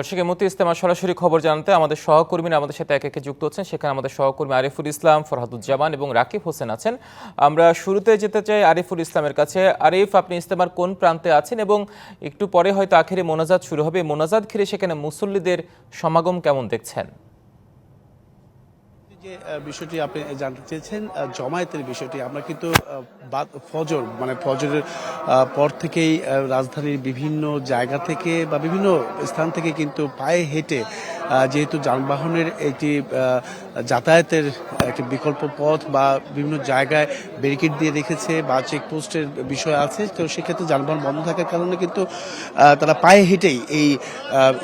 দর্শক মতি ইস্তেমা সরাসরি খবর জানতে আমাদের সহকর্মীরা আমাদের সাথে এক একে যুক্ত হচ্ছেন। সেখানে আমাদের সহকর্মী আরিফুল ইসলাম, ফরহাদুজ্জামান এবং রাকিব হোসেন আছেন। আমরা শুরুতে যেতে চাই আরিফুল ইসলামের কাছে। আরিফ, আপনি ইস্তেমার কোন প্রান্তে আছেন এবং একটু পরে হয়তো আখেরি মোনাজাত শুরু হবে। মোনাজাত ঘিরে সেখানে মুসল্লিদের সমাগম কেমন দেখছেন? যে বিষয়টি আপনি জানতে চেয়েছেন জমায়েতের বিষয়টি, আমরা কিন্তু ফজর মানে ফজরের পর থেকেই রাজধানীর বিভিন্ন জায়গা থেকে বা বিভিন্ন স্থান থেকে কিন্তু পায়ে হেঁটে যেহেতু যানবাহনের একটি যাতায়াতের একটি বিকল্প পথ বা বিভিন্ন জায়গায় ব্যারিকেড দিয়ে রেখেছে বা চেকপোস্টের বিষয় আছে, তো সেক্ষেত্রে যানবাহন বন্ধ থাকার কারণে কিন্তু তারা পায়ে হেঁটেই এই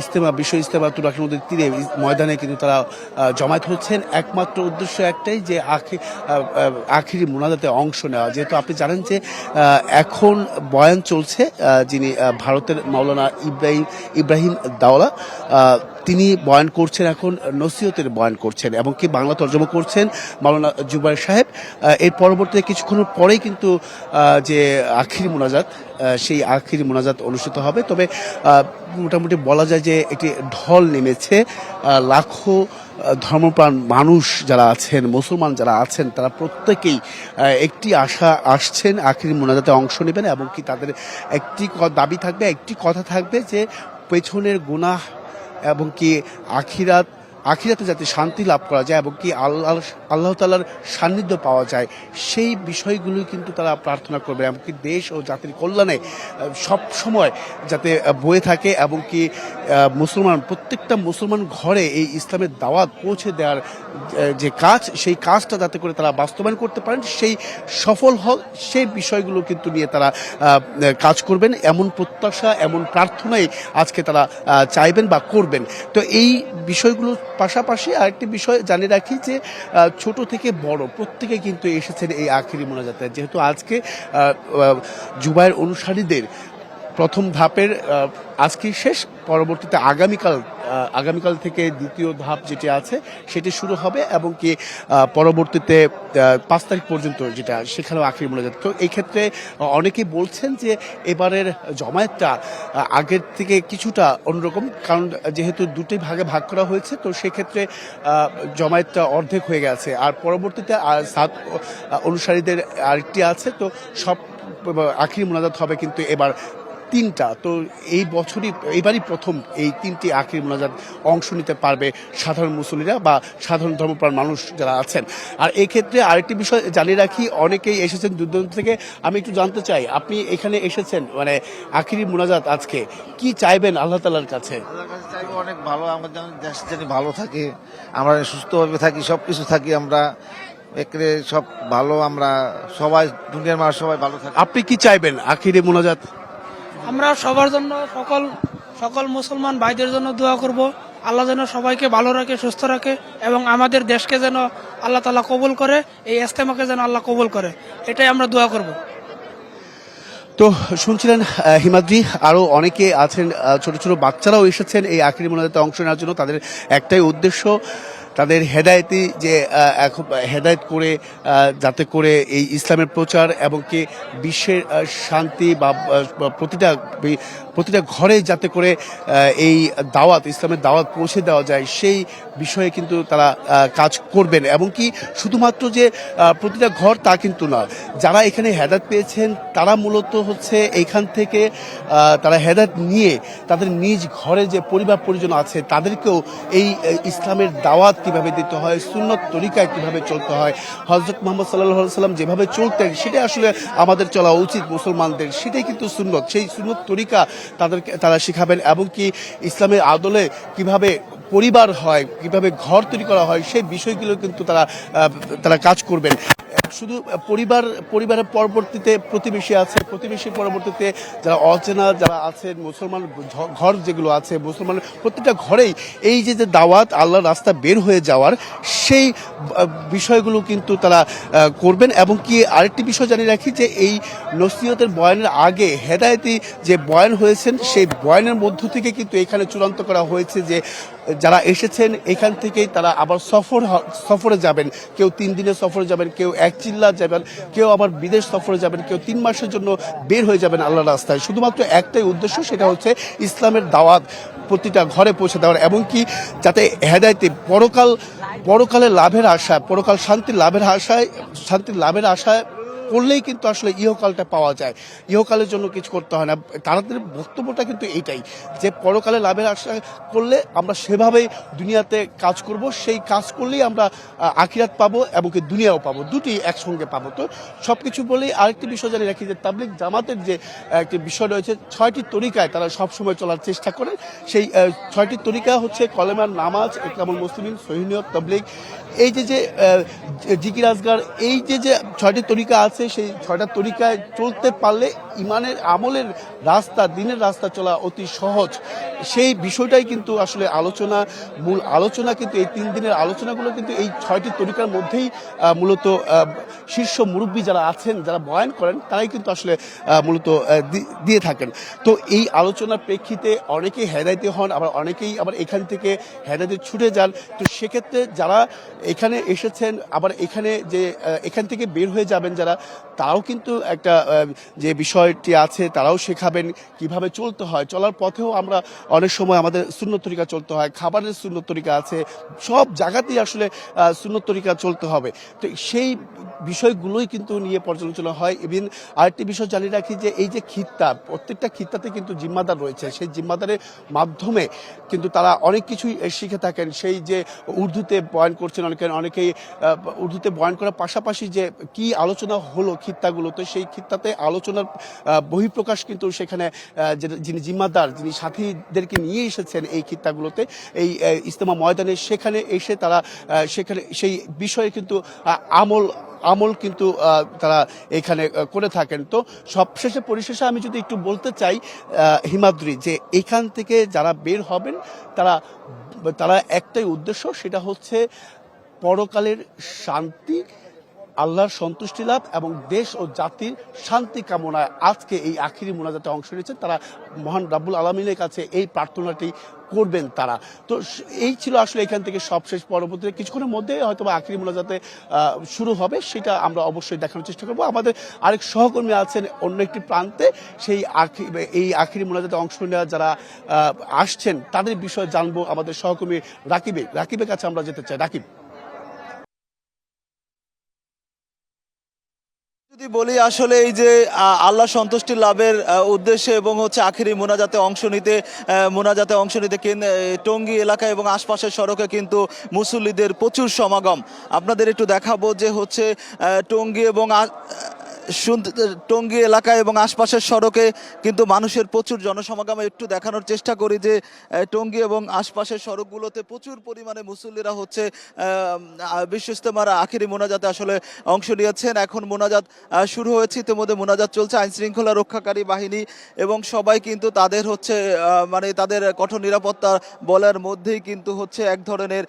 ইস্তেমা বিশ্ব ইস্তেমা তুরাকি নদীর তীরে ময়দানে কিন্তু তারা জমায়েত হচ্ছেন। একমাত্র উদ্দেশ্য একটাই যে আখি আখিরি মোনাজাতে অংশ নেওয়া। যেহেতু আপনি জানেন যে এখন বয়ান চলছে যিনি ভারতের মাওলানা ইব্রাহিম ইব্রাহিম দাওলা তিনি বয়ান করছেন এখন, নসিহতের বয়ান করছেন এবং কি বাংলা তর্জমা করছেন মাওলানা জুবাই সাহেব। এর পরবর্তীতে কিছুক্ষণ পরেই কিন্তু যে আখিরি মোনাজাত সেই আখিরি মোনাজাত অনুষ্ঠিত হবে। তবে মোটামুটি বলা যায় যে একটি ঢল নেমেছে। লাখো ধর্মপ্রাণ মানুষ যারা আছেন, মুসলমান যারা আছেন, তারা প্রত্যেকেই একটি আশা আসছেন আখিরি মোনাজাতে অংশ নেবেন এবং কি তাদের একটি দাবি থাকবে, একটি কথা থাকবে যে পেছনের গুনাহ এবং কি আখিরাত আখিরাতে যাতে শান্তি লাভ করা যায় এবং কি আল্লাহ আল্লাহ তালার সান্নিধ্য পাওয়া যায়, সেই বিষয়গুলোই কিন্তু তারা প্রার্থনা করবে। এমনকি দেশ ও জাতির কল্যাণে সব সময় যাতে বয়ে থাকে এবং কি মুসলমান, প্রত্যেকটা মুসলমান ঘরে এই ইসলামের দাওয়াত পৌঁছে দেওয়ার যে কাজ, সেই কাজটা যাতে করে তারা বাস্তবায়ন করতে পারেন, সেই সফল হল, সেই বিষয়গুলো কিন্তু নিয়ে তারা কাজ করবেন। এমন প্রত্যাশা, এমন প্রার্থনাই আজকে তারা চাইবেন বা করবেন। তো এই বিষয়গুলোর পাশাপাশি আরেকটি বিষয় জানিয়ে রাখি যে ছোট থেকে বড় প্রত্যেকে কিন্তু এসেছেন এই আখেরি মোনাজাতে। যেহেতু আজকে জুবাইয়ের অনুসারীদের প্রথম ধাপের আজকে শেষ পরবর্তীতে আগামীকাল আগামীকাল থেকে দ্বিতীয় ধাপ যেটি আছে, সেটি শুরু হবে এবং কি পরবর্তীতে পাঁচ তারিখ পর্যন্ত যেটা, সেখানেও আখেরি মোনাজাত। তো এই ক্ষেত্রে অনেকেই বলছেন যে এবারের জমায়েতটা আগের থেকে কিছুটা অন্যরকম, কারণ যেহেতু দুটি ভাগে ভাগ করা হয়েছে, তো সেক্ষেত্রে জমায়েতটা অর্ধেক হয়ে গেছে। আর পরবর্তীতে আর সাত অনুসারীদের আরেকটি আছে, তো সব আখির মোনাজাত হবে কিন্তু এবার তিনটা তো এই বছরই এইবারই প্রথম এই তিনটি আখির মোনাজাত অংশ নিতে পারবে সাধারণ মুসলিরা বা সাধারণ ধর্মপ্রাণ মানুষ যারা আছেন। আর এই ক্ষেত্রে আরেকটি বিষয় জানিয়ে রাখি অনেকেই এসেছেন দূর দূরান্ত থেকে। আমি একটু জানতে চাই আপনি এখানে এসেছেন মানে আখিরি মোনাজাত আজকে কি চাইবেন আল্লাহ তালার কাছে? অনেক ভালো আমার যেন দেশ জানি ভালো থাকে আমরা সুস্থভাবে থাকি সব কিছু থাকি আমরা একরে সব ভালো আমরা সবাই দুনিয়ার মানুষ সবাই ভালো থাকি। আপনি কি চাইবেন আখিরি মোনাজাত? আমরা সবার জন্য সকল সকল মুসলমান ভাইদের জন্য দোয়া করব। আল্লাহ যেন সবাইকে ভালো রাখে, সুস্থ রাখে এবং আমাদের দেশকে যেন আল্লাহ তালা কবুল করে, এই ইস্তেমাকে যেন আল্লাহ কবুল করে। এটাই আমরা দোয়া করব। তো শুনছিলেন হিমাদ্রি আরও অনেকে আছেন ছোট ছোট বাচ্চারাও এসেছেন এই আখিরি মোনাজাতে অংশ নেওয়ার জন্য। তাদের একটাই উদ্দেশ্য তাদের হেদায়তি যে এখন হেদায়ত করে যাতে করে এই ইসলামের প্রচার এবং কি বিশ্বের শান্তি বা প্রতিটা প্রতিটা ঘরে যাতে করে এই দাওয়াত, ইসলামের দাওয়াত পৌঁছে দেওয়া যায়, সেই বিষয়ে কিন্তু তারা কাজ করবেন। এবং কি শুধুমাত্র যে প্রতিটা ঘর তা কিন্তু না। যারা এখানে হেদায়ত পেয়েছেন, তারা মূলত হচ্ছে এইখান থেকে তারা হেদায়ত নিয়ে তাদের নিজ ঘরে যে পরিবার পরিজন আছে, তাদেরকেও এই ইসলামের দাওয়াত কীভাবে দিতে হয়, সুন্নত তরিকায় কীভাবে চলতে হয় হজরত মোহাম্মদ সাল্লাহ সাল্লাম যেভাবে চলতেন, সেটাই আসলে আমাদের চলা উচিত মুসলমানদের। সেটাই কিন্তু সুন্নত। সেই সুন্নত তরিকা তাদেরকে, তারা শেখাবেন এবং কি ইসলামের আদলে কীভাবে পরিবার হয়, কীভাবে ঘর তৈরি করা হয়, সেই বিষয়গুলো কিন্তু তারা তারা কাজ করবেন। শুধু পরিবার, পরিবারের পরবর্তীতে প্রতিবেশী আছে, প্রতিবেশীর পরবর্তীতে যারা অচেনা, যারা আছেন, মুসলমান ঘর যেগুলো আছে, মুসলমান প্রত্যেকটা ঘরেই এই যে যে দাওয়াত, আল্লাহর রাস্তা বের হয়ে যাওয়ার সেই বিষয়গুলো কিন্তু তারা করবেন এবং কি আরেকটি বিষয় জানিয়ে রাখি যে এই নসিহতের বয়ানের আগে হেদায়তি যে বয়ান হয়েছেন, সেই বয়ানের মধ্য থেকে কিন্তু এখানে চূড়ান্ত করা হয়েছে যে যারা এসেছেন, এখান থেকেই তারা আবার সফর সফরে যাবেন। কেউ তিন দিনের সফরে যাবেন, কেউ এক চিল্লা যাবেন, কেউ আবার বিদেশ সফরে যাবেন, কেউ তিন মাসের জন্য বের হয়ে যাবেন আল্লাহ রাস্তায়। শুধুমাত্র একটাই উদ্দেশ্য, সেটা হচ্ছে ইসলামের দাওয়াত প্রতিটা ঘরে পৌঁছে দেওয়ার। এমনকি যাতে হেদায়তে পরকাল পরকালে লাভের আশায়, পরকাল শান্তির লাভের আশায়, শান্তির লাভের আশায় করলেই কিন্তু আসলে ইহকালটা পাওয়া যায়। ইহকালের জন্য কিছু করতে হয় না। তাদের বক্তব্যটা কিন্তু এইটাই যে পরকালে লাভের আশা করলে আমরা সেভাবেই দুনিয়াতে কাজ করব, সেই কাজ করলেই আমরা আখিরাত পাবো এবং কি দুনিয়াও পাবো। দুটি একসঙ্গে পাবো। তো সব কিছু বলেই আরেকটি বিষয় জানিয়ে রাখি যে তাবলিক জামাতের যে একটি বিষয় রয়েছে, ছয়টি তরিকায় তারা সবসময় চলার চেষ্টা করে। সেই ছয়টি তরিকা হচ্ছে কলেমার নামাজ, ইকরামুল মুসলিম সহিনিয়ত তাবলিক এই যে যে জিকির আজগার, এই যে যে ছয়টি তরিকা আছে সেই ছয়টা তরিকায় চলতে পারলে ইমানের আমলের রাস্তা, দিনের রাস্তা চলা অতি সহজ। সেই বিষয়টাই কিন্তু আসলে আলোচনা, মূল আলোচনা কিন্তু এই তিন দিনের আলোচনাগুলো কিন্তু এই ছয়টি তরিকার মধ্যেই মূলত শীর্ষ মুরব্বী যারা আছেন, যারা বয়ান করেন, তারাই কিন্তু আসলে মূলত দিয়ে থাকেন। তো এই আলোচনার প্রেক্ষিতে অনেকেই হেদায়তে হন, আবার অনেকেই আবার এখান থেকে হেদায়তে ছুটে যান। তো সেক্ষেত্রে যারা এখানে এসেছেন, আবার এখানে যে এখান থেকে বের হয়ে যাবেন যারা তারাও কিন্তু একটা যে বিষয়টি আছে তারাও শেখাবেন কীভাবে চলতে হয়। চলার পথেও আমরা অনেক সময় আমাদের সুন্নত তরিকা চলতে হয়, খাবারের সুন্নত তরিকা আছে, সব জায়গাতেই আসলে সুন্নত তরিকা চলতে হবে। তো সেই বিষয়গুলোই কিন্তু নিয়ে পর্যালোচনা হয়। ইভিন আরেকটি বিষয় জানিয়ে রাখি যে এই যে খিত্তা, প্রত্যেকটা খিত্তাতে কিন্তু জিম্মাদার রয়েছে। সেই জিম্মাদারের মাধ্যমে কিন্তু তারা অনেক কিছুই শিখে থাকেন। সেই যে উর্দুতে বয়ান করছেন অনেকে, অনেকেই উর্দুতে বয়ান করার পাশাপাশি যে কি আলোচনা হলো খিত্তাগুলোতে সেই খিত্তাতে আলোচনার বহিঃপ্রকাশ কিন্তু সেখানে যিনি জিম্মাদার যিনি সাথীদেরকে নিয়ে এসেছেন এই খিত্তাগুলোতে এই আহ, ইস্তেমা ময়দানে সেখানে এসে তারা সেখানে সেই বিষয়ে কিন্তু আমল আমল কিন্তু তারা এখানে করে থাকেন। তো সবশেষে পরিশেষে আমি যদি একটু বলতে চাই হিমাদ্রি যে এখান থেকে যারা বের হবেন তারা তারা একটাই উদ্দেশ্য সেটা হচ্ছে পরকালের শান্তি আল্লাহর সন্তুষ্টি লাভ এবং দেশ ও জাতির শান্তি কামনায় আজকে এই আখিরি মোনাজাতে অংশ নিয়েছেন। তারা মহান রাব্বুল আলমিনের কাছে এই প্রার্থনাটি করবেন তারা। তো এই ছিল আসলে এখান থেকে সবশেষ পরবর্তীতে। কিছুক্ষণের মধ্যে হয়তো বা আখিরি মোনাজাতে শুরু হবে, সেটা আমরা অবশ্যই দেখানোর চেষ্টা করব। আমাদের আরেক সহকর্মী আছেন অন্য একটি প্রান্তে। সেই আখি- এই আখিরি মোনাজাতে অংশ নেওয়া যারা আসছেন, তাদের বিষয়ে জানব আমাদের সহকর্মী রাকিবে। রাকিবের কাছে আমরা যেতে চাই। রাকিব। যদি বলি আসলে এই যে আল্লাহ সন্তুষ্টি লাভের উদ্দেশ্যে এবং হচ্ছে আখেরি মোনাজাতে অংশ নিতে মোনাজাতে অংশ নিতে টঙ্গী এলাকা এবং আশপাশের সড়কে কিন্তু মুসল্লিদের প্রচুর সমাগম। আপনাদের একটু দেখাবো যে হচ্ছে টঙ্গি এবং টঙ্গী এলাকা এবং আশপাশের সড়কে কিন্তু মানুষের প্রচুর জনসমাগম। একটু দেখানোর চেষ্টা করি যে টঙ্গী এবং আশপাশের সড়কগুলোতে প্রচুর পরিমাণে মুসল্লিরা হচ্ছে আহ, আহ, বিশ্ব ইস্তেমার আখিরি মোনাজাতে আসলে অংশ নিয়েছেন। এখন মোনাজাত শুরু হয়েছে। ইতিমধ্যে মোনাজাত চলছে আইন শৃঙ্খলা রক্ষাকারী বাহিনী এবং সবাই কিন্তু তাদের হচ্ছে মানে তাদের কঠোর নিরাপত্তা বলার মধ্যেই কিন্তু হচ্ছে এক ধরনের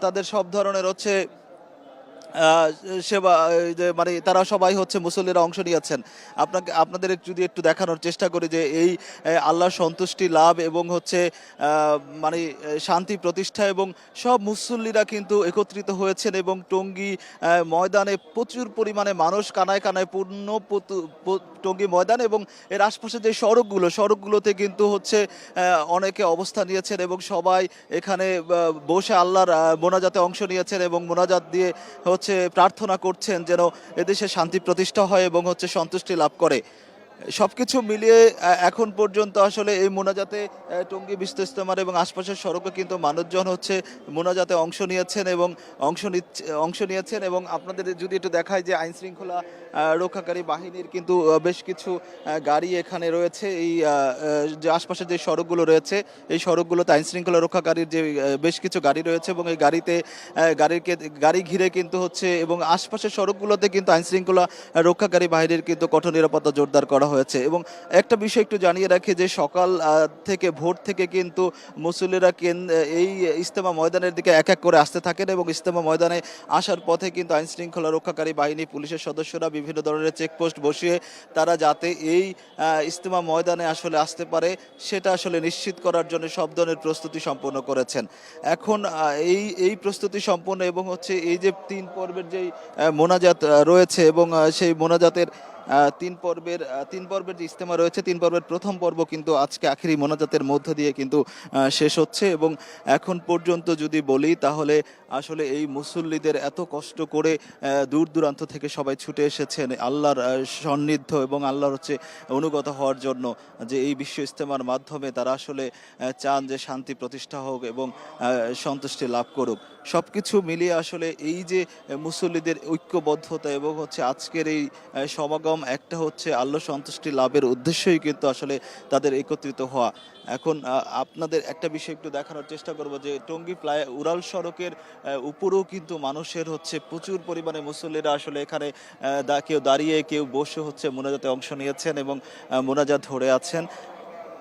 তাদের সব ধরনের হচ্ছে সেবা মানে তারা সবাই হচ্ছে মুসল্লিরা অংশ নিয়েছেন। আপনাকে, আপনাদের যদি একটু দেখানোর চেষ্টা করি যে এই আল্লাহর সন্তুষ্টি, লাভ এবং হচ্ছে মানে শান্তি, প্রতিষ্ঠা এবং সব মুসল্লিরা কিন্তু একত্রিত হয়েছেন এবং টঙ্গী ময়দানে প্রচুর পরিমাণে মানুষ কানায় কানায় পূর্ণ টঙ্গী ময়দান এবং এর আশপাশে যে সড়কগুলো, সড়কগুলোতে কিন্তু হচ্ছে অনেকে অবস্থান নিয়েছেন এবং সবাই এখানে বসে আল্লাহর মোনাজাতে অংশ নিয়েছেন এবং মোনাজাত দিয়ে হচ্ছে প্রার্থনা করছেন যেন এদেশে শান্তি প্রতিষ্ঠা হয় এবং হচ্ছে সন্তুষ্টি লাভ করে। সবকিছু মিলিয়ে এখন পর্যন্ত আসলে এই মোনাজাতে টঙ্গী বিশ্ব ইস্তেমার এবং আশপাশের সড়কে কিন্তু মানুষজন হচ্ছে মোনাজাতে অংশ নিয়েছেন এবং অংশ নিচ্ছে অংশ নিয়েছেন এবং আপনাদের যদি একটু দেখায় যে আইন শৃঙ্খলা রক্ষাকারী বাহিনীর কিন্তু বেশ কিছু গাড়ি এখানে রয়েছে। এই যে আশপাশের যে সড়কগুলো রয়েছে, এই সড়কগুলোতে আইন শৃঙ্খলা রক্ষাকারীর যে বেশ কিছু গাড়ি রয়েছে এবং এই গাড়িতে গাড়িকে গাড়ি ঘিরে কিন্তু হচ্ছে এবং আশপাশের সড়কগুলোতে কিন্তু আইন শৃঙ্খলা রক্ষাকারী বাহিনীর কিন্তু কঠোর নিরাপত্তা জোরদার করা হয়েছে। এবং একটা বিষয় একটু জানিয়ে রাখি যে সকাল থেকে ভোর থেকে কিন্তু মুসল্লিরা এই ইস্তেমা ময়দানের দিকে এক এক করে আসতে থাকেন এবং ইস্তেমা ময়দানে আসার পথে কিন্তু আইন শৃঙ্খলা রক্ষাকারী বাহিনী, পুলিশের সদস্যরা বিভিন্ন ধরনের চেকপোস্ট বসিয়ে তারা যাতে এই ইস্তেমা ময়দানে আসলে আসতে পারে, সেটা আসলে নিশ্চিত করার জন্য সব ধরনের প্রস্তুতি সম্পন্ন করেছেন। এখন এই এই প্রস্তুতি সম্পন্ন এবং হচ্ছে এই যে তিন পর্বের যেই মোনাজাত রয়েছে এবং সেই মোনাজাতের তিন পর্বের তিন পর্বের যে ইস্তেমা রয়েছে, তিন পর্বের প্রথম পর্ব কিন্তু আজকে আখেরি মোনাজাতের মধ্য দিয়ে কিন্তু শেষ হচ্ছে এবং এখন পর্যন্ত যদি বলি তাহলে আসলে এই মুসল্লিদের এত কষ্ট করে দূর দূরান্ত থেকে সবাই ছুটে এসেছেন আল্লাহর সান্নিধ্য এবং আল্লাহর হচ্ছে অনুগত হওয়ার জন্য যে এই বিশ্ব ইস্তেমার মাধ্যমে তারা আসলে চান যে শান্তি প্রতিষ্ঠা হোক এবং সন্তুষ্টি লাভ করুক। সবকিছু মিলিয়ে আসলে এই যে মুসল্লিদের ঐক্যবদ্ধতা এবং হচ্ছে আজকের এই সমাগম, একটা হচ্ছে আল্লাহ সন্তুষ্টি লাভের উদ্দেশ্যই কিন্তু আসলে তাদের একত্রিত হওয়া। এখন আপনাদের একটা বিষয় একটু দেখানোর চেষ্টা করব যে, টঙ্গী প্লায়, উড়াল সড়কের উপরেও কিন্তু মানুষের হচ্ছে প্রচুর পরিমাণে মুসল্লিরা আসলে এখানে কেউ দাঁড়িয়ে, কেউ বসে হচ্ছে মোনাজাতে অংশ নিয়েছেন এবং মোনাজাত ধরে আছেন।